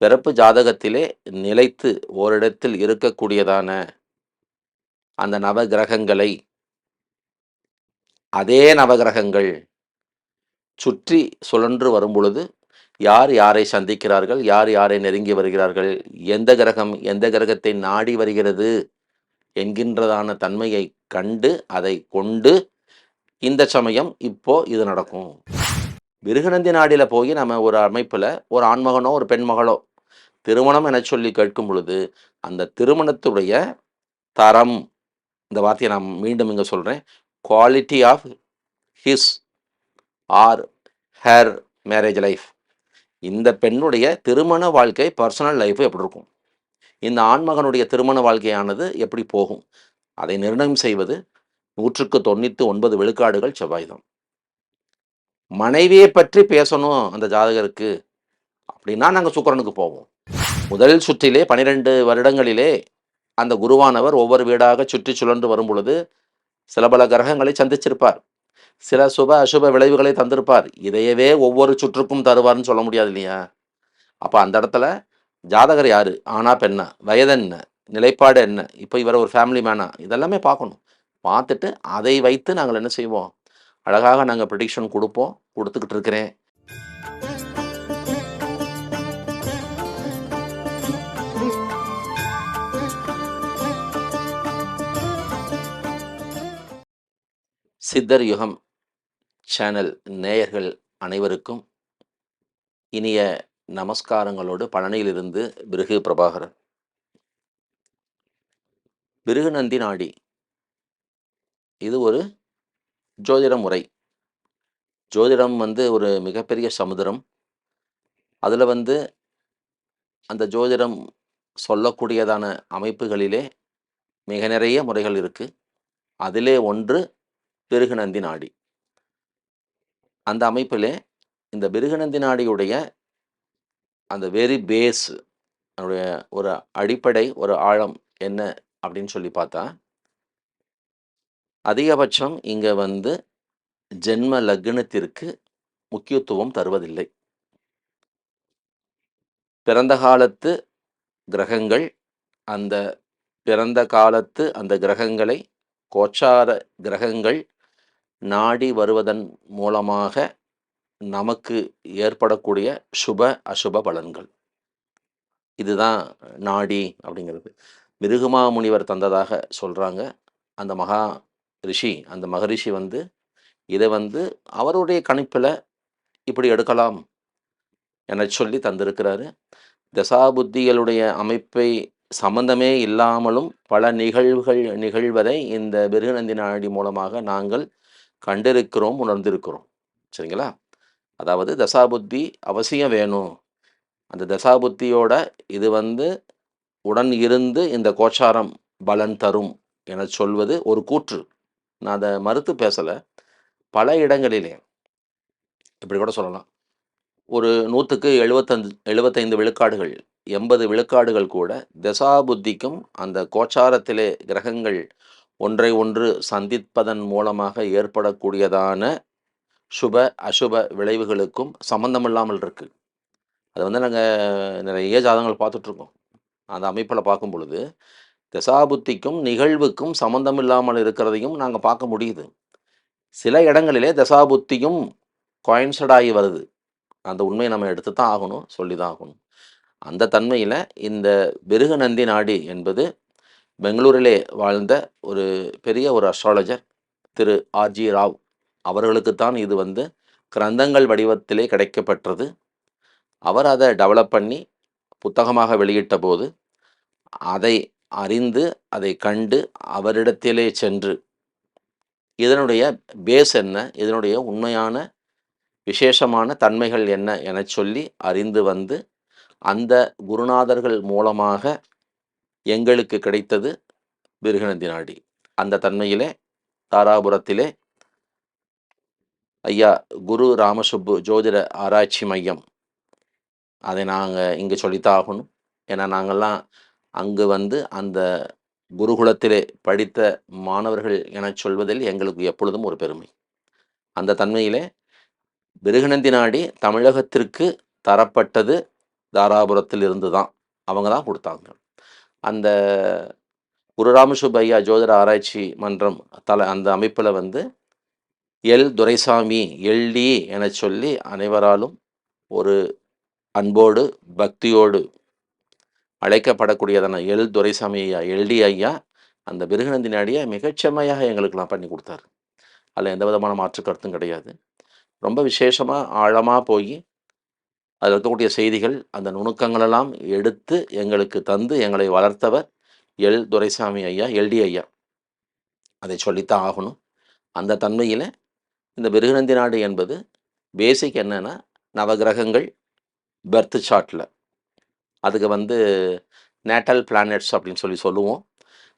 பிறப்பு ஜாதகத்திலே நிலைத்து ஓரிடத்தில் இருக்கக்கூடியதான அந்த நவகிரகங்களை அதே நவகிரகங்கள் சுற்றி சுழன்று வரும் பொழுது யார் யாரை சந்திக்கிறார்கள் யார் யாரை நெருங்கி வருகிறார்கள் எந்த கிரகம் எந்த கிரகத்தை நாடி வருகிறது என்கின்றதான தன்மையை கண்டு அதை கொண்டு இந்த சமயம் இப்போ இது நடக்கும். மிருகநந்தி நாடியில் போய் நம்ம ஒரு அமைப்பில் ஒரு ஆண்மகனோ ஒரு பெண்மகளோ திருமணம் என சொல்லி கேட்கும் பொழுது அந்த திருமணத்துடைய தரம் இந்த வார்த்தையை நான் மீண்டும் இங்கே சொல்கிறேன் quality of his or her marriage life இந்த பெண்ணுடைய திருமண வாழ்க்கை பர்சனல் லைஃப் எப்படி இருக்கும்? இந்த ஆண்மகனுடைய திருமண வாழ்க்கையானது எப்படி போகும்? அதை நிர்ணயம் செய்வது நூற்றுக்கு தொண்ணூற்றி ஒன்பது விழுக்காடுகள் செவ்வாய் தான். மனைவியை பற்றி பேசணும் அந்த ஜாதகருக்கு. அப்படின்னா நாங்கள் சுக்கரனுக்கு போவோம். முதல் சுற்றிலே பனிரெண்டு வருடங்களிலே அந்த குருவானவர் ஒவ்வொரு வீடாக சுற்றி சுழன்று வரும் பொழுது சில பல கிரகங்களை சந்திச்சிருப்பார். சில சுப அசுப விளைவுகளை தந்திருப்பார். இதையவே ஒவ்வொரு சுற்றுக்கும் தருவார்னு சொல்ல முடியாது இல்லையா? அப்போ அந்த இடத்துல ஜாதகர் யாரு? ஆனா பெண்ணா? வயது என்ன? நிலைப்பாடு என்ன? இப்போ இவர் ஒரு ஃபேமிலி மேனா இதெல்லாமே பார்க்கணும். பார்த்துட்டு அதை வைத்து நாங்கள் என்ன செய்வோம்? அழகாக நாங்கள் ப்ரிடிக்ஷன் கொடுப்போம். கொடுத்துக்கிட்டு இருக்கிறேன். சித்தர் யுகம் சேனல் நேயர்கள் அனைவருக்கும் இனிய நமஸ்காரங்களோடு பழனியிலிருந்து பிருகு பிரபாகரன். பிருகு நந்தி நாடி. இது ஒரு ஜோதிட முறை. ஜோதிடம் வந்து ஒரு மிகப்பெரிய சமுதிரம். அதில் வந்து அந்த ஜோதிடம் சொல்லக்கூடியதான அமைப்புகளிலே மிக நிறைய முறைகள் இருக்குது அதிலே ஒன்று பிருகுநந்தி நாடி. அந்த அமைப்பிலே இந்த பிருகுநந்தி நாடியுடைய அந்த வெரி பேஸ் அதனுடைய ஒரு அடிப்படை ஒரு ஆழம் என்ன அப்படின்னு சொல்லி பார்த்தா அதிகபட்சம் இங்கே வந்து ஜென்ம லக்னத்திற்கு முக்கியத்துவம் தருவதில்லை. பிறந்த காலத்து கிரகங்கள் அந்த பிறந்த காலத்து அந்த கிரகங்களை கோச்சார கிரகங்கள் நாடி வருவதன் மூலமாக நமக்கு ஏற்படக்கூடிய சுப அசுப பலன்கள். இதுதான் நாடி அப்படிங்கிறது. மிருகுமா முனிவர் தந்ததாக சொல்கிறாங்க அந்த மகா ரிஷி அந்த மகரிஷி வந்து இதை வந்து அவருடைய கணிப்பில் இப்படி எடுக்கலாம் என சொல்லி தந்திருக்கிறாரு. தசாபுத்திகளுடைய அமைப்பை சம்பந்தமே இல்லாமலும் பல நிகழ்வுகள் நிகழ்வதை இந்த மிருகநந்தி நாடி மூலமாக நாங்கள் கண்டிருக்கிறோம் உணர்ந்திருக்கிறோம். சரிங்களா? அதாவது தசாபுத்தி அவசியம் வேணும். அந்த தசாபுத்தியோட இது வந்து உடன் இருந்து இந்த கோச்சாரம் பலன் தரும் என சொல்வது ஒரு கூற்று. நான் அதை மறுத்து பேசலை. பல இடங்களிலே இப்படி கூட சொல்லலாம். ஒரு நூற்றுக்கு எழுபத்தஞ்சு எழுபத்தைந்து விழுக்காடுகள் எண்பது விழுக்காடுகள் கூட தசாபுத்திக்கும் அந்த கோச்சாரத்திலே கிரகங்கள் ஒன்றை ஒன்று சந்திப்பதன் மூலமாக ஏற்படக்கூடியதான சுப அசுப விளைவுகளுக்கும் சம்மந்தம் இல்லாமல் இருக்குது அது வந்து நாங்கள் நிறைய ஜாதகங்கள் பார்த்துட்ருக்கோம். அந்த அமைப்பில் பார்க்கும் பொழுது தசாபுத்திக்கும் நிகழ்வுக்கும் சம்மந்தம் இல்லாமல் இருக்கிறதையும் நாங்கள் பார்க்க முடியுது. சில இடங்களிலே தசாபுத்தியும் கோயின்சடாகி வருது. அந்த உண்மையை நம்ம எடுத்து தான் ஆகணும் சொல்லி தான் ஆகணும். அந்த தன்மையில் இந்த பிருக நந்தி நாடி என்பது பெங்களூரிலே வாழ்ந்த ஒரு பெரிய ஒரு அஸ்ட்ராலஜர் திரு ஆர்ஜி ராவ். அவர்களுக்குத்தான் இது வந்து கிரந்தங்கள் வடிவத்திலே கிடைக்கப்பட்டது அவர் அதை டெவலப் பண்ணி புத்தகமாக வெளியிட்ட போது அதை அறிந்து அதை கண்டு அவரிடத்திலே சென்று இதனுடைய பேஸ் என்ன இதனுடைய உண்மையான விசேஷமான தன்மைகள் என்ன என சொல்லி அறிந்து வந்து அந்த குருநாதர்கள் மூலமாக எங்களுக்கு கிடைத்தது பிருகநந்தி நாடி. அந்த தன்மையிலே தாராபுரத்திலே ஐயா குரு ராமசுப்பு ஜோதிட ஆராய்ச்சி மையம். அதை நாங்கள் இங்கே சொல்லித்தான் ஆகணும். ஏன்னா நாங்கள்லாம் அங்கு வந்து அந்த குருகுலத்திலே படித்த மாணவர்கள் என சொல்வதில் எங்களுக்கு எப்பொழுதும் ஒரு பெருமை. அந்த தன்மையிலே பிருகநந்தி நாடி தமிழகத்திற்கு தரப்பட்டது தாராபுரத்தில் இருந்து தான் அவங்க தான் கொடுத்தாங்க. அந்த குரு ஐயா ஜோதிட ஆராய்ச்சி மன்றம் தலை அந்த அமைப்பில் வந்து எல் துரைசாமி எல்டி என சொல்லி அனைவராலும் ஒரு அன்போடு பக்தியோடு அழைக்கப்படக்கூடியதான எல் துரைசாமி ஐயா எல்டி ஐயா அந்த பிருகநந்தினி அடியை மிகச்செம்மையாக எங்களுக்கெல்லாம் பண்ணி கொடுத்தாரு. அதில் எந்த விதமான மாற்று கருத்தும் கிடையாது. ரொம்ப விசேஷமாக ஆழமாக போய் அதில் இருக்கக்கூடிய செய்திகள் அந்த நுணுக்கங்களெல்லாம் எடுத்து எங்களுக்கு தந்து எங்களை வளர்த்தவர் எல். துரைசாமி ஐயா எல்டி ஐயா. அதை சொல்லித்தான் ஆகணும். அந்த தன்மையில் இந்த பிருகநந்தி நாடு என்பது பேசிக் என்னென்னா நவகிரகங்கள் பர்த் சார்ட்டில் அதுக்கு வந்து நேட்டல் பிளானட்ஸ் அப்படின்னு சொல்லி சொல்லுவோம்.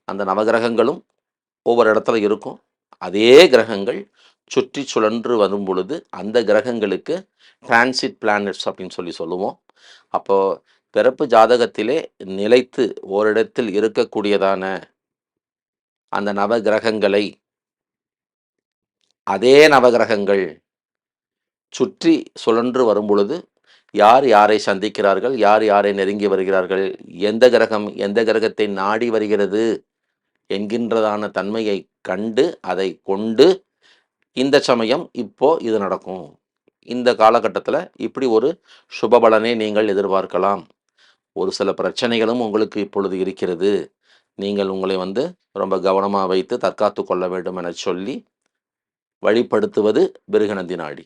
அந்த நவகிரகங்களும் ஒவ்வொரு இடத்துல இருக்கும். அதே கிரகங்கள் சுற்றி சுழன்று வரும் பொழுது அந்த கிரகங்களுக்கு டிரான்சிட் பிளானட்ஸ் அப்படின்னு சொல்லி சொல்லுவோம். அப்போது பிறப்பு ஜாதகத்திலே நிலைத்து ஓரிடத்தில் இருக்கக்கூடியதான அந்த நவகிரகங்களை அதே நவகிரகங்கள் சுற்றி சுழன்று வரும் பொழுது யார் யாரை சந்திக்கிறார்கள் யார் யாரை நெருங்கி வருகிறார்கள் எந்த கிரகம் எந்த கிரகத்தை நாடி வருகிறது என்கின்றதான தன்மையை கண்டு அதை கொண்டு இந்த சமயம் இப்போ இது நடக்கும். இந்த காலகட்டத்தில் இப்படி ஒரு சுபபலனை நீங்கள் எதிர்பார்க்கலாம். ஒரு சில பிரச்சனைகளும் உங்களுக்கு இப்பொழுது இருக்கிறது. நீங்கள் உங்களை வந்து ரொம்ப கவனமாக வைத்து தற்காத்து கொள்ள வேண்டும் என சொல்லி வழிப்படுத்துவது பிருகநந்தி நாடி.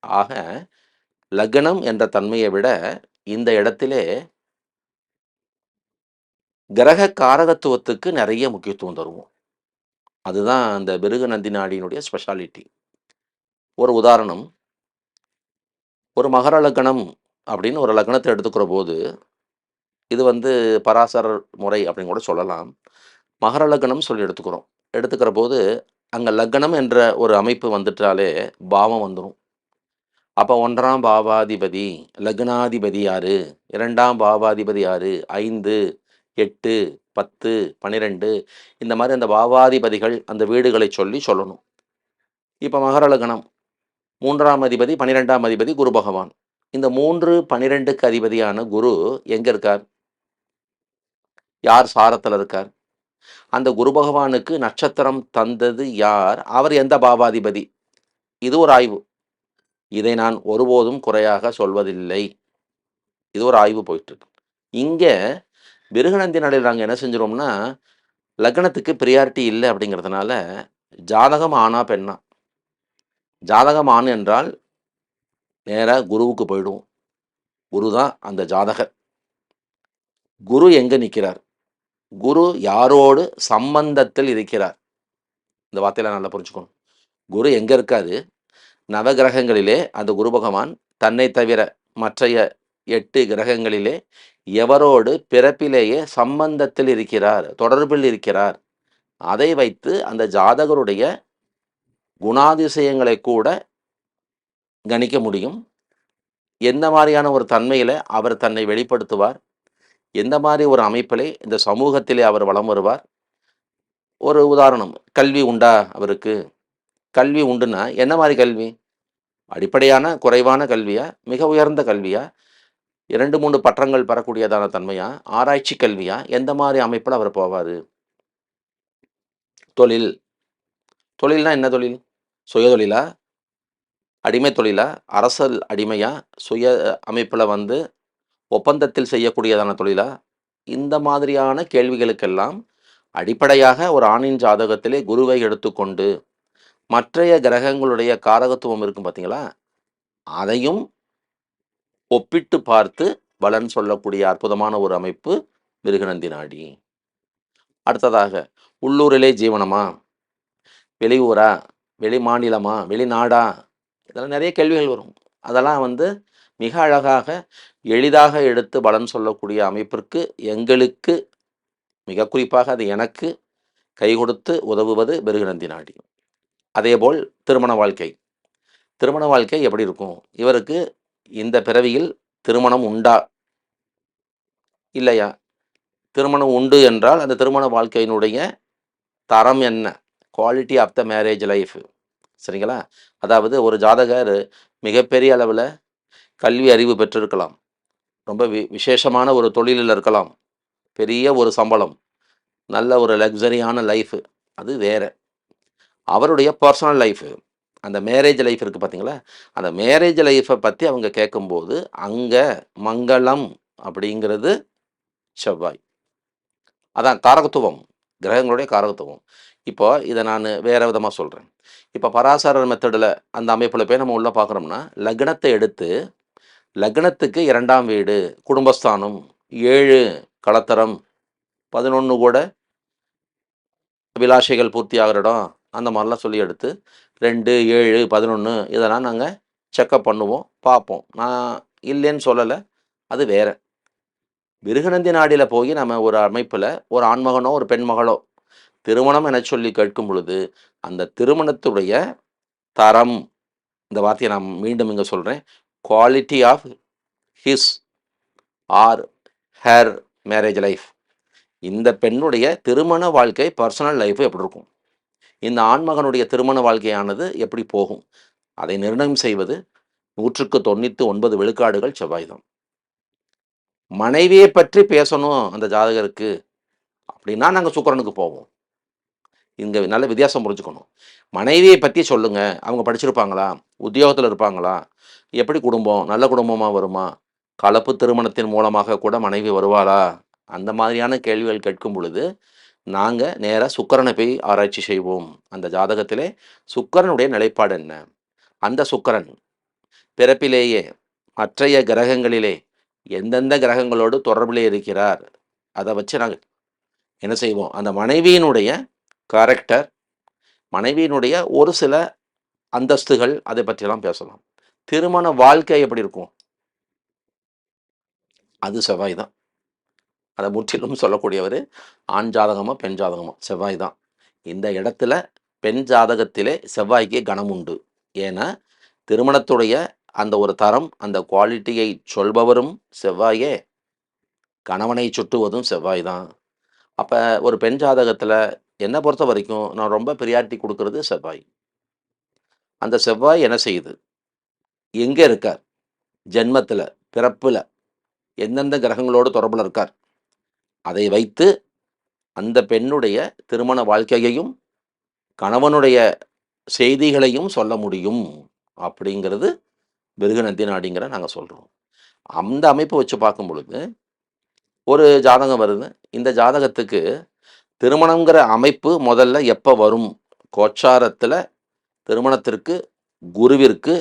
ஆக லக்னம் என்ற தன்மையை விட இந்த இடத்திலே கிரக காரகத்துவத்துக்கு நிறைய முக்கியத்துவம் தருவோம். அதுதான் அந்த பிருகு நந்தினாடியினுடைய ஸ்பெஷாலிட்டி ஒரு உதாரணம். ஒரு மகர லக்கணம் அப்படின்னு ஒரு லக்னத்தை எடுத்துக்கிற போது இது வந்து பராசரர் முறை அப்படின்னு கூட சொல்லலாம். மகர லக்னம் சொல்லி எடுத்துக்கிறோம். எடுத்துக்கிற போது அங்கே லக்னம் என்ற ஒரு அமைப்பு வந்துட்டாலே பாவம் வந்துடும் அப்போ ஒன்றாம் பாவாதிபதி லக்னாதிபதி யார்? இரண்டாம் பாவாதிபதி யார்? ஐந்து. எட்டு பத்து பன்னிரெண்டு இந்த மாதிரி அந்த பாவாதிபதிகள் அந்த வீடுகளை சொல்லி சொல்லணும். இப்போ மகர லக்னம் மூன்றாம் அதிபதி பன்னிரெண்டாம் அதிபதி குரு பகவான். இந்த மூன்று பன்னிரெண்டுக்கு அதிபதியான குரு எங்கே இருக்கார்? யார் சாரத்தில் இருக்கார்? அந்த குரு பகவானுக்கு நட்சத்திரம் தந்தது யார்? அவர் எந்த பாவாதிபதி? இது ஒரு ஆய்வு. இதை நான் ஒருபோதும் குறையாக சொல்வதில்லை. இது ஒரு ஆய்வு போயிட்டுருக்கு இங்கே விருகநந்தி நடையில் நாங்கள் என்ன செஞ்சிடோம்னா லக்னத்துக்கு ப்ரியாரிட்டி இல்லை அப்படிங்கிறதுனால ஜாதகம் ஆனா பெண்ணா? ஜாதகம் ஆண் என்றால் நேராக குருவுக்கு போயிடுவோம். குரு தான் அந்த ஜாதகர். குரு எங்கே நிற்கிறார் குரு யாரோடு சம்பந்தத்தில் இருக்கிறார்? இந்த வார்த்தையெல்லாம் நல்லா புரிஞ்சுக்கணும். குரு எங்கே இருக்காது நவகிரகங்களிலே அந்த குரு பகவான் தன்னை தவிர மற்றைய எட்டு கிரகங்களிலே எவரோடு பிறப்பிலேயே சம்பந்தத்தில் இருக்கிறார் தொடர்பில் இருக்கிறார். அதை வைத்து அந்த ஜாதகருடைய குணாதிசயங்களை கூட கணிக்க முடியும். எந்த மாதிரியான ஒரு தன்மையில் அவர் தன்னை வெளிப்படுத்துவார்? எந்த மாதிரி ஒரு அமைப்பிலே இந்த சமூகத்திலே அவர் வளம் வருவார்? ஒரு உதாரணம் கல்வி உண்டா அவருக்கு? கல்வி உண்டுன்னா என்ன மாதிரி கல்வி? அடிப்படையான குறைவான கல்வியா? மிக உயர்ந்த கல்வியா? இரண்டு மூணு பற்றங்கள் பெறக்கூடியதான தன்மையா? ஆராய்ச்சி கல்வியா? எந்த மாதிரி அமைப்பில் அவர் போவார்? தொழில். தொழில்னா என்ன தொழில்? சுய தொழிலா அடிமை தொழிலா? அரசல் அடிமையா? சுய அமைப்பில் வந்து ஒப்பந்தத்தில் செய்யக்கூடியதான தொழிலா? இந்த மாதிரியான கேள்விகளுக்கெல்லாம் அடிப்படையாக ஒரு ஆணின் ஜாதகத்திலே குருவை எடுத்துக்கொண்டு மற்றைய கிரகங்களுடைய காரகத்துவம் இருக்கும் பார்த்தீங்களா? அதையும் ஒப்பிட்டு பார்த்து பலன் சொல்லக்கூடிய அற்புதமான ஒரு அமைப்பு மிருகநந்தி நாடி. அடுத்ததாக உள்ளூரிலே ஜீவனமா? வெளியூரா? வெளி மாநிலமா? வெளிநாடா? இதெல்லாம் நிறைய கேள்விகள் வரும். அதெல்லாம் வந்து மிக அழகாக எளிதாக எடுத்து பலன் சொல்லக்கூடிய அமைப்பிற்கு எங்களுக்கு மிக குறிப்பாக அது எனக்கு கை கொடுத்து உதவுவது மிருகநந்தி நாடி. அதேபோல் திருமண வாழ்க்கை. திருமண வாழ்க்கை எப்படி இருக்கும்? இவருக்கு இந்த பிறவியில் திருமணம் உண்டா? இல்லையா? திருமணம் உண்டு என்றால் அந்த திருமண வாழ்க்கையினுடைய தரம் என்ன? Quality of the marriage life சரிங்களா? அதாவது ஒரு ஜாதகர் மிகப்பெரிய அளவில் கல்வி அறிவு பெற்றிருக்கலாம். ரொம்ப வி விசேஷமான ஒரு தொழிலில் இருக்கலாம். பெரிய ஒரு சம்பளம். நல்ல ஒரு லக்ஸரியான லைஃபு அது வேற. அவருடைய பர்சனல் லைஃபு அந்த மேரேஜ் லைஃப் இருக்குது பார்த்தீங்களா அந்த மேரேஜ் லைஃப்பை பற்றி அவங்க கேட்கும்போது அங்கே மங்களம் அப்படிங்கிறது செவ்வாய். அதான் காரகத்துவம் கிரகங்களுடைய காரகத்துவம். இப்போ இதை நான் வேறு விதமாக சொல்கிறேன் இப்போ பராசரர் மெத்தடில் அந்த அமைப்பில் போய் நம்ம உள்ளே பார்க்குறோம்னா லக்னத்தை எடுத்து லக்னத்துக்கு இரண்டாம் வீடு குடும்பஸ்தானம் ஏழு களத்தரம் பதினொன்று கூட அபிலாஷைகள் பூர்த்தி ஆகிற இடம் அந்த மாதிரிலாம் சொல்லி எடுத்து ரெண்டு ஏழு பதினொன்று இதெல்லாம் நாங்கள் செக்கப் பண்ணுவோம் பார்ப்போம். நான் இல்லைன்னு சொல்லலை அது வேற. மிருகநந்தி நாடியில் போய் நம்ம ஒரு அமைப்பில் ஒரு ஆண்மகனோ ஒரு பெண்மகளோ திருமணம் என சொல்லி கேட்கும் பொழுது அந்த திருமணத்துடைய தரம் இந்த வார்த்தையை நான் மீண்டும் இங்கே சொல்கிறேன் quality of his or her marriage life இந்த பெண்ணுடைய திருமண வாழ்க்கை பர்சனல் லைஃப் எப்படி இருக்கும்? இந்த ஆண்மகனுடைய திருமண வாழ்க்கையானது எப்படி போகும்? அதை நிர்ணயம் செய்வது நூற்றுக்கு தொண்ணூற்றி ஒன்பது விழுக்காடுகள் செவ்வாய் தான் மனைவியை பற்றி பேசணும் அந்த ஜாதகருக்கு அப்படின்னா நாங்கள் சுக்கரனுக்கு போவோம். இங்கே நல்ல வித்தியாசம் புரிஞ்சுக்கணும். மனைவியை பற்றி சொல்லுங்க. அவங்க படிச்சிருப்பாங்களா? உத்தியோகத்தில் இருப்பாங்களா? எப்படி குடும்பம்? நல்ல குடும்பமாக வருமா? கலப்பு திருமணத்தின் மூலமாக கூட மனைவி வருவாளா? அந்த மாதிரியான கேள்விகள் கேட்கும் பொழுது நாங்கள் நேராக சுக்கரனை போய் ஆராய்ச்சி செய்வோம். அந்த ஜாதகத்திலே சுக்கரனுடைய நிலைப்பாடு என்ன? அந்த சுக்கரன் பிறப்பிலேயே மற்றைய கிரகங்களிலே எந்தெந்த கிரகங்களோடு தொடர்பிலே இருக்கிறார்? அதை வச்சு நாங்கள் என்ன செய்வோம்? அந்த மனைவியினுடைய கேரக்டர் மனைவியினுடைய ஒரு சில அந்தஸ்துகள் அதை பற்றியெல்லாம் பேசலாம். திருமண வாழ்க்கை எப்படி இருக்கும்? அது செவ்வாய் தான். அதை முற்றிலும் சொல்லக்கூடியவர் ஆண் ஜாதகமோ பெண் ஜாதகமோ செவ்வாய் தான். இந்த இடத்துல பெண் ஜாதகத்திலே செவ்வாய்க்கு கணம் உண்டு. ஏன்னா திருமணத்துடைய அந்த ஒரு தரம் அந்த குவாலிட்டியை சொல்பவரும் செவ்வாயே. கணவனை சுட்டுவதும் செவ்வாய் தான். அப்போ ஒரு பெண் ஜாதகத்தில் என்னை பொறுத்த வரைக்கும் நான் ரொம்ப பிரியாரிட்டி கொடுக்கறது செவ்வாய். அந்த செவ்வாய் என்ன செய்யுது? எங்கே இருக்கார்? ஜென்மத்தில் பிறப்பில் எந்தெந்த கிரகங்களோடு தொடர்பில் இருக்கார்? அதை வைத்து அந்த பெண்ணுடைய திருமண வாழ்க்கையையும் கணவனுடைய செய்திகளையும் சொல்ல முடியும் அப்படிங்கிறது மிருகநந்தி நாடிங்கிற நாங்கள் சொல்கிறோம் அந்த அமைப்பை வச்சு பார்க்கும் பொழுது ஒரு ஜாதகம் வருது. இந்த ஜாதகத்துக்கு திருமணங்கிற அமைப்பு முதல்ல எப்போ வரும்? கோச்சாரத்தில் திருமணத்திற்கு குருவிற்கு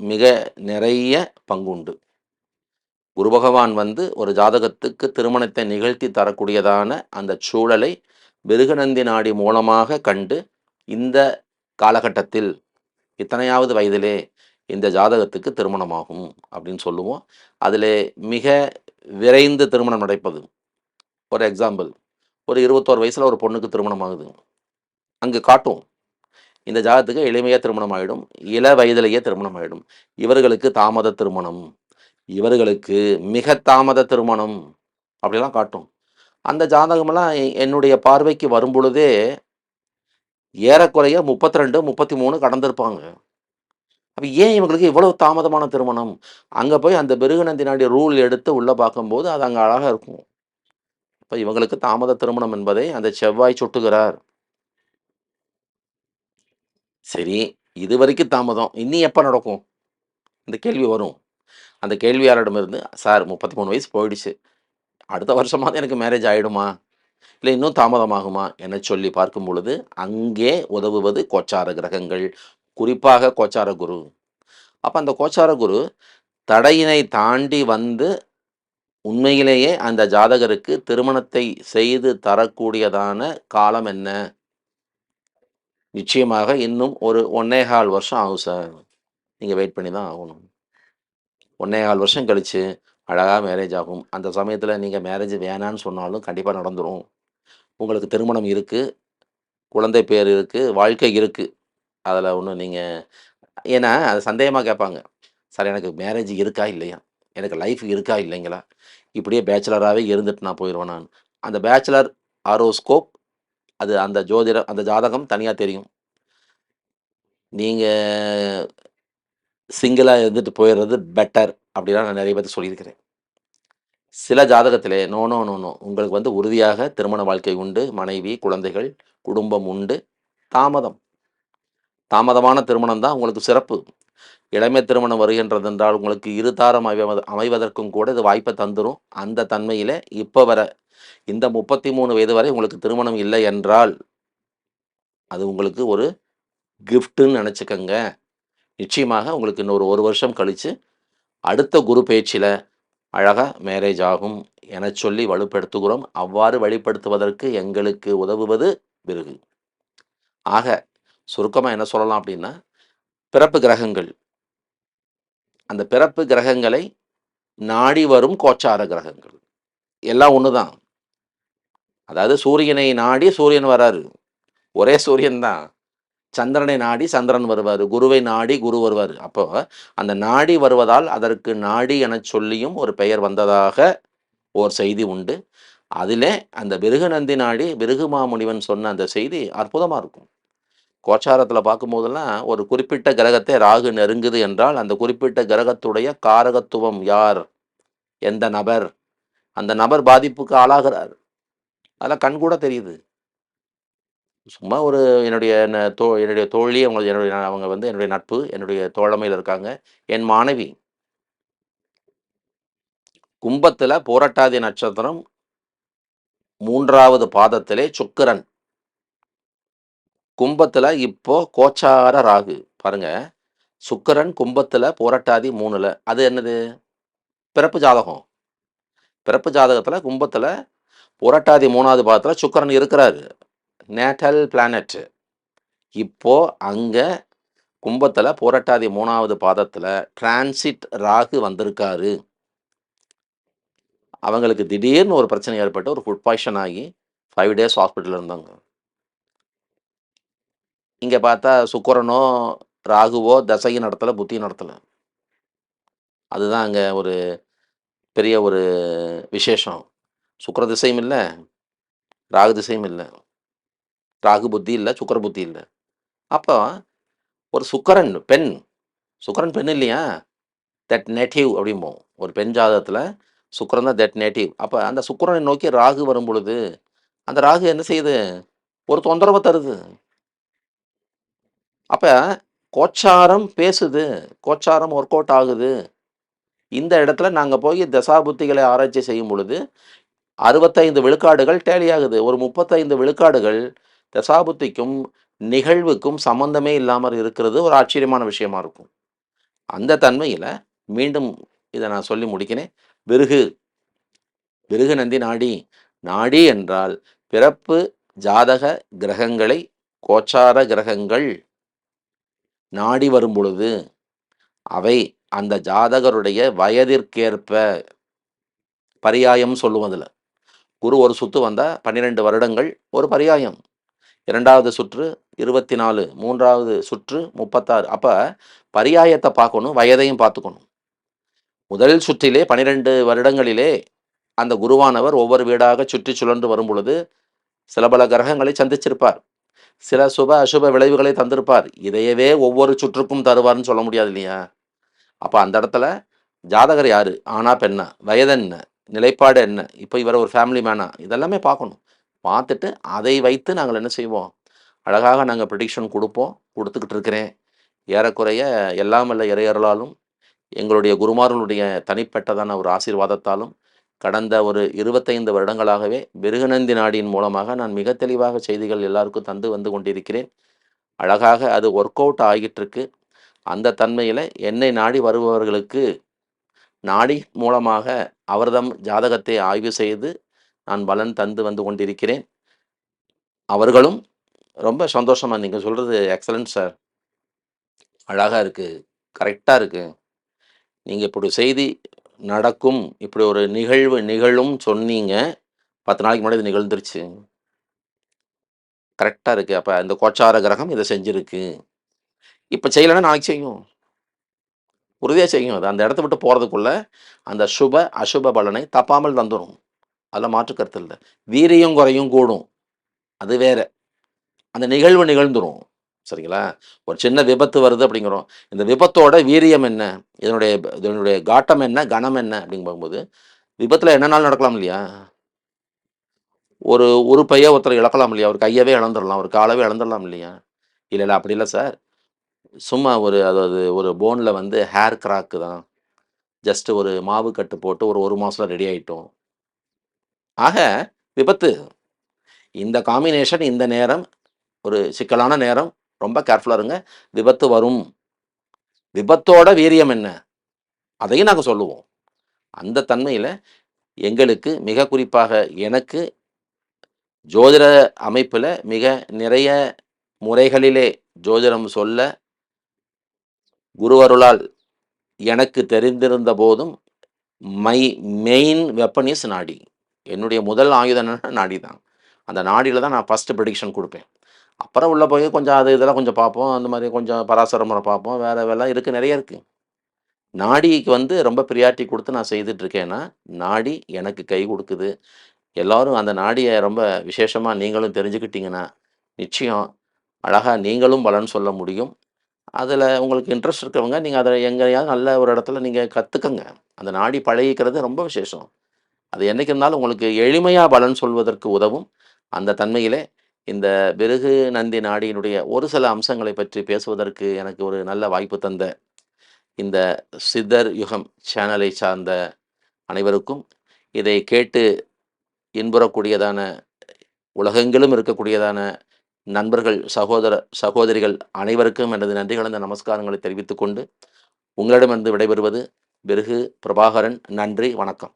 மிக நிறைய பங்குண்டு குரு பகவான் வந்து ஒரு ஜாதகத்துக்கு திருமணத்தை நிகழ்த்தி தரக்கூடியதான அந்த சூழலை மிருகநந்தி நாடி மூலமாக கண்டு இந்த காலகட்டத்தில் இத்தனையாவது வயதிலே இந்த ஜாதகத்துக்கு திருமணமாகும் அப்படின்னு சொல்லுவோம். அதில் மிக விரைந்து திருமணம் நடப்பது. ஒரு எக்ஸாம்பிள் ஒரு இருபத்தோரு வயசில் ஒரு பொண்ணுக்கு திருமணம் ஆகுது அங்கே காட்டும். இந்த ஜாதகத்துக்கு எளிமையாக திருமணம் ஆகிடும் இள வயதிலேயே திருமணம் ஆகிடும் இவர்களுக்கு தாமத திருமணம். இவர்களுக்கு மிக தாமத திருமணம் அப்படிலாம் காட்டும். அந்த ஜாதகமெல்லாம் எ- என்னுடைய பார்வைக்கு வரும் பொழுதே ஏறக்குறைய முப்பத்தி ரெண்டு முப்பத்தி மூணு கடந்திருப்பாங்க. அப்போ ஏன் இவங்களுக்கு இவ்வளவு தாமதமான திருமணம்? அங்கே போய் அந்த பிருகுநந்தினாடி ரூல் எடுத்து உள்ளே பார்க்கும்போது அது அங்கே அழகாக இருக்கும். இப்போ இவங்களுக்கு தாமத திருமணம் என்பதை அந்த செவ்வாய் சுட்டுகிறார். சரி இது வரைக்கும் தாமதம். இனி எப்போ நடக்கும்? இந்த கேள்வி வரும். அந்த கேள்வியாளரிடமிருந்து சார் முப்பத்தி மூணு வயசு போயிடுச்சு. அடுத்த வருஷமாவது எனக்கு மேரேஜ் ஆகிடுமா இல்லை இன்னும் தாமதமாகுமா? என சொல்லி பார்க்கும் பொழுது அங்கே உதவுவது கோச்சார கிரகங்கள். குறிப்பாக கோச்சார குரு. அப்போ அந்த கோச்சார குரு தடையினை தாண்டி வந்து உண்மையிலேயே அந்த ஜாதகருக்கு திருமணத்தை செய்து தரக்கூடியதான காலம் என்ன? நிச்சயமாக இன்னும் ஒரு ஒன்னே கால் வருஷம் ஆகும் சார். நீங்கள் வெயிட் பண்ணி தான் ஆகணும். ஒன்றே கால் வருஷம் கழித்து அழகாக மேரேஜ் ஆகும். அந்த சமயத்தில் நீங்கள் மேரேஜ் வேணான்னு சொன்னாலும் கண்டிப்பாக நடந்துடும் உங்களுக்கு திருமணம் இருக்குது குழந்தை பேர் இருக்குது வாழ்க்கை இருக்குது அதில் ஒன்றும் நீங்கள் ஏன்னா அது சந்தேகமாக கேட்பாங்க. சார் எனக்கு மேரேஜ் இருக்கா இல்லையா? எனக்கு லைஃப் இருக்கா இல்லைங்களா? இப்படியே பேச்சுலராகவே இருந்துட்டு நான் போயிடுவேன் நான். அந்த பேச்சுலர் ஆரோஸ்கோப் அது அந்த ஜோதிட அந்த ஜாதகம் தனியாக தெரியும். நீங்கள் சிங்கிளாக இருந்துட்டு போயிடுறது பெட்டர் அப்படிலாம் நான் நிறைய பேர் சொல்லியிருக்கிறேன். சில ஜாதகத்திலே நோ நோ நோ நோ உங்களுக்கு வந்து உறுதியாக திருமண வாழ்க்கை உண்டு மனைவி குழந்தைகள் குடும்பம் உண்டு தாமதம். தாமதமான திருமணம் தான் உங்களுக்கு சிறப்பு. இளமை திருமணம் வருகின்றது என்றால் உங்களுக்கு இருதாரம் அமைவ அமைவதற்கும் கூட இது வாய்ப்பை தந்துடும் அந்த தன்மையில் இப்போ வர இந்த முப்பத்தி மூணு வயது வரை உங்களுக்கு திருமணம் இல்லை என்றால் அது உங்களுக்கு ஒரு கிஃப்ட்டுன்னு நினச்சிக்கங்க. நிச்சயமாக உங்களுக்கு இன்னொரு ஒரு வருஷம் கழித்து அடுத்த குரு பேச்சில் அழகாக மேரேஜ் ஆகும் என சொல்லி வலுப்படுத்துகிறோம். அவ்வாறு வழிப்படுத்துவதற்கு எங்களுக்கு உதவுவது விருகு ஆக சுருக்கமாக என்ன சொல்லலாம் அப்படின்னா பிறப்பு கிரகங்கள். அந்த பிறப்பு கிரகங்களை நாடி வரும் கோச்சார கிரகங்கள். எல்லாம் ஒன்று தான் அதாவது சூரியனை நாடி சூரியன் வராரு. ஒரே சூரியன் தான். சந்திரனை நாடி சந்திரன் வருவார் குருவை நாடி குரு வருவார். அப்போ அந்த நாடி வருவதால் அதற்கு நாடி என சொல்லியும் ஒரு பெயர் வந்ததாக ஓர் செய்தி உண்டு. அதிலே அந்த பிருகுநந்தி நாடி பிருகு மாமுனிவன் சொன்ன அந்த செய்தி அற்புதமாக இருக்கும். கோச்சாரத்தில் பார்க்கும்போதெல்லாம் ஒரு குறிப்பிட்ட கிரகத்தை ராகு நெருங்குது என்றால் அந்த குறிப்பிட்ட கிரகத்துடைய காரகத்துவம் யார்? எந்த நபர்? அந்த நபர் பாதிப்புக்கு ஆளாகிறார். அதெல்லாம் கண்கூட தெரியுது. சும்மா ஒரு என்னுடைய தோ என்னுடைய தோழி அவங்க என்னுடைய அவங்க வந்து என்னுடைய நட்பு என்னுடைய தோழமையில் இருக்காங்க. என் மாணவி. கும்பத்தில் போராட்டாதி நட்சத்திரம் மூன்றாவது பாதத்திலே சுக்கிரன். கும்பத்தில் இப்போ கோச்சார ராகு. பாருங்க. சுக்கிரன் கும்பத்தில் போராட்டாதி மூணில். அது என்னது? பிறப்பு ஜாதகம். பிறப்பு ஜாதகத்தில் கும்பத்தில் புரட்டாதி மூணாவது பாதத்தில் சுக்கரன் இருக்கிறாரு. நேட்டல் பிளானட் இப்போ அங்கே கும்பத்தில் போராட்டாதி மூணாவது பாதத்தில் டிரான்சிட் ராகு வந்திருக்காரு. அவங்களுக்கு திடீர்னு ஒரு பிரச்சனை ஏற்பட்டு ஒரு ஃபுட் பாய்ஷன் ஆகி ஃபைவ் டேஸ் ஹாஸ்பிட்டலில் இருந்தாங்க. இங்கே பார்த்தா சுக்கரனோ ராகுவோ தசையும் நடத்தலை புத்தியும் நடத்தலை. அதுதான் அங்கே ஒரு பெரிய ஒரு விசேஷம். சுக்கர திசையும் இல்லை ராகு திசையும் இல்லை. ராகு புத்தி இல்லை சுக்கர புத்தி இல்லை. அப்போ ஒரு சுக்கரன் பெண். சுக்கரன் பெண் இல்லையா? தட் நேட்டிவ் அப்படிம்போம். ஒரு பெண் ஜாதகத்தில் சுக்கரன் தான் தட் நேட்டிவ் அப்போ அந்த சுக்கரனை நோக்கி ராகு வரும் பொழுது அந்த ராகு என்ன செய்யுது ஒரு தொந்தரவை தருது. அப்போ கோச்சாரம் பேசுது. கோச்சாரம் ஒர்க் அவுட் ஆகுது. இந்த இடத்துல நாங்கள் போய் தசாபுத்திகளை ஆராய்ச்சி செய்யும் பொழுது அறுபத்தைந்து விழுக்காடுகள் டேலி ஆகுது. ஒரு முப்பத்தைந்து விழுக்காடுகள் தசாபுத்திக்கும் நிகழ்வுக்கும் சம்பந்தமே இல்லாமல் இருக்கிறது ஒரு ஆச்சரியமான விஷயமா இருக்கும். அந்த தன்மையில் மீண்டும் இதை நான் சொல்லி முடிக்கிறேன். விருகு விருகு நந்தி நாடி நாடி என்றால் பிறப்பு ஜாதக கிரகங்களை கோச்சார கிரகங்கள் நாடி வரும் பொழுது அவை அந்த ஜாதகருடைய வயதிற்கேற்ப பரியாயம் சொல்லுவதில் குரு ஒரு சுத்து வந்தால் பன்னிரெண்டு வருடங்கள் ஒரு பரியாயம். இரண்டாவது சுற்று இருபத்தி நாலு மூன்றாவது சுற்று முப்பத்தாறு. அப்போ பரியாயத்தை பார்க்கணும் வயதையும் பார்த்துக்கணும். முதல் சுற்றிலே பன்னிரெண்டு வருடங்களிலே அந்த குருவானவர் ஒவ்வொரு வீடாக சுற்றி சுழன்று வரும் பொழுது சில பல கிரகங்களை சந்திச்சிருப்பார். சில சுப அசுப விளைவுகளை தந்திருப்பார். இதையவே ஒவ்வொரு சுற்றுக்கும் தருவார்னு சொல்ல முடியாது இல்லையா? அப்போ அந்த இடத்துல ஜாதகர் யார்? ஆனா பெண்ணா? வயது என்ன? நிலைப்பாடு என்ன? இப்போ இவர் ஒரு ஃபேமிலி மேனா இதெல்லாமே பார்க்கணும். பார்த்துட்டு அதை வைத்து நாங்கள் என்ன செய்வோம்? அழகாக நாங்கள் ப்ரிடிக்ஷன் கொடுப்போம். கொடுத்துக்கிட்டு இருக்கிறேன். ஏறக்குறைய எல்லாம் வல்ல இறையர்களாலும் எங்களுடைய குருமார்களுடைய தனிப்பட்டதான ஒரு ஆசீர்வாதத்தாலும் கடந்த ஒரு இருபத்தைந்து வருடங்களாகவே பிருகநந்தி நாடியின் மூலமாக நான் மிக தெளிவாக செய்திகள் எல்லாருக்கும் தந்து வந்து கொண்டிருக்கிறேன். அழகாக அது ஒர்க் அவுட் ஆகிட்டுருக்கு. அந்த தன்மையில் என்னை நாடி வருபவர்களுக்கு நாடி மூலமாக அவர்தம் ஜாதகத்தை ஆய்வு செய்து நான் பலன் தந்து வந்து கொண்டிருக்கிறேன். அவர்களும் ரொம்ப சந்தோஷமாக நீங்கள் சொல்கிறது எக்ஸலண்ட் சார் அழகாக இருக்குது கரெக்டாக இருக்குது நீங்கள் இப்படி செய்தி நடக்கும் இப்படி ஒரு நிகழ்வு நிகழும் சொன்னீங்க பத்து நாளைக்கு முன்னாடி இது நிகழ்ந்துருச்சு. கரெக்டாக இருக்குது அப்போ இந்த கோச்சார கிரகம் இதை செஞ்சுருக்கு. இப்போ செய்யலைன்னா நாளைக்கு செய்யும். உறுதியாக செய்யும் அது. அந்த இடத்த விட்டு போகிறதுக்குள்ளே அந்த சுப அசுப பலனை தப்பாமல் தந்துடும் அதில் மாற்று கருத்து இல்லை. வீரியம் குறையும் கூடும். அது வேற. அந்த நிகழ்வு நிகழ்ந்துடும் சரிங்களா? ஒரு சின்ன விபத்து வருது அப்படிங்கிறோம். இந்த விபத்தோட வீரியம் என்ன? இதனுடைய இதனுடைய காட்டம் என்ன? கனம் என்ன? அப்படின்னு போது விபத்தில் என்னனாலும் நடக்கலாம் இல்லையா? ஒரு ஒரு பைய ஒருத்தர் இழக்கலாம் இல்லையா? ஒரு கையவே இழந்துடலாம் ஒரு காலவே இழந்துடலாம் இல்லையா? இல்லை இல்லை அப்படி இல்லை சார். சும்மா ஒரு அதாவது ஒரு போனில் வந்து ஹேர் கிராக்கு தான். ஜஸ்ட்டு ஒரு மாவு கட்டு போட்டு ஒரு ஒரு மாதம் ரெடி ஆகிட்டோம் ஆக விபத்து. இந்த காம்பினேஷன் இந்த நேரம் ஒரு சிக்கலான நேரம். ரொம்ப கேர்ஃபுல்லாக இருங்க. விபத்து வரும். விபத்தோட வீரியம் என்ன? அதையும் நாங்கள் சொல்லுவோம். அந்த தன்மையில் எங்களுக்கு மிக குறிப்பாக எனக்கு ஜோதிட அமைப்பில் மிக நிறைய முறைகளிலே ஜோதிடம் சொல்ல குருவருளால் எனக்கு தெரிந்திருந்த போதும் மை மெயின் வெப்பன் இஸ் நாடி. என்னுடைய முதல் ஆயுதம் என்னன்னா நாடி தான். அந்த நாடியில் தான் நான் ஃபஸ்ட்டு ப்ரெடிக்ஷன் கொடுப்பேன். அப்புறம் உள்ளே போய் கொஞ்சம் அது இதெல்லாம் கொஞ்சம் பார்ப்போம். அந்த மாதிரி கொஞ்சம் பராசர முறை பார்ப்போம். வேறு வேலை இருக்குது நிறைய இருக்குது நாடிக்கு வந்து ரொம்ப ப்ரியாரிட்டி கொடுத்து நான் செய்துட்ருக்கேன்னா நாடி எனக்கு கை கொடுக்குது. எல்லோரும் அந்த நாடியை ரொம்ப விசேஷமாக நீங்களும் தெரிஞ்சுக்கிட்டிங்கன்னா நிச்சயம் அழகாக நீங்களும் பலன் சொல்ல முடியும். அதில் உங்களுக்கு இன்ட்ரெஸ்ட் இருக்கவங்க நீங்கள் அதை எங்கேயாவது நல்ல ஒரு இடத்துல நீங்கள் கற்றுக்கங்க அந்த நாடி பழகிக்கிறது ரொம்ப விசேஷம். அது என்றைக்கு இருந்தாலும் உங்களுக்கு எளிமையாக பலன் சொல்வதற்கு உதவும். அந்த தன்மையிலே இந்த பிருகு நந்தி நாடியினுடைய ஒரு சில அம்சங்களை பற்றி பேசுவதற்கு எனக்கு ஒரு நல்ல வாய்ப்பு தந்த இந்த சித்தர் யுகம் சேனலை சார்ந்த அனைவருக்கும் இதை கேட்டு இன்புறக்கூடியதான உலகெங்கிலும் இருக்கக்கூடியதான நண்பர்கள் சகோதர சகோதரிகள் அனைவருக்கும் எனது நன்றி கலந்த நமஸ்காரங்களை தெரிவித்துக்கொண்டு உங்களிடமிருந்து விடைபெறுவது பிருகு பிரபாகரன். நன்றி வணக்கம்.